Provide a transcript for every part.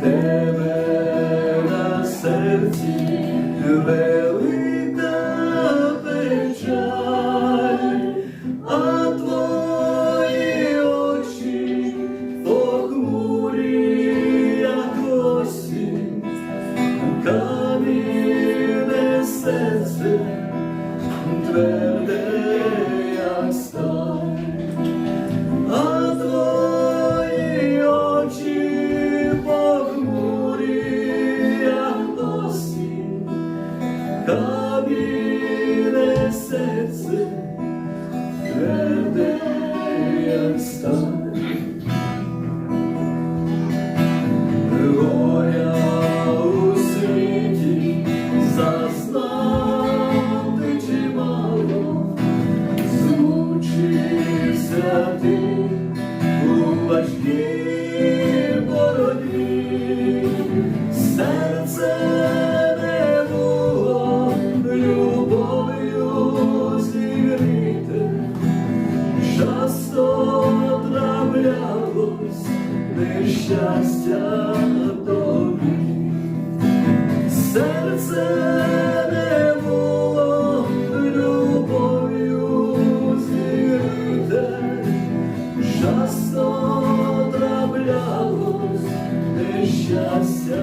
тебе на серці велика тверде, як сталь. А твої очі похмурі, як осінь, камінне серце, тверде, як сталь. Не було зігріте, часто траплялось нещастя тобі, серце часто траплялось нещастя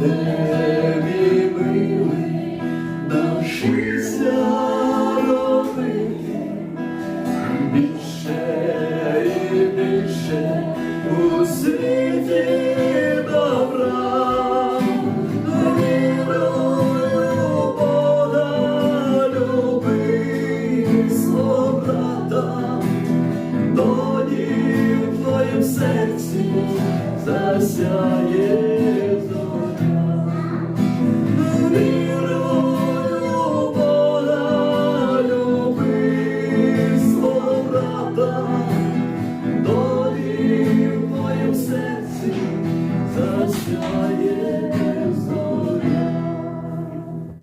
Мій милий, навчися більше більше у світі добра. Вірою Бога люби свого брата, тоді в твоїм серці засяє знає.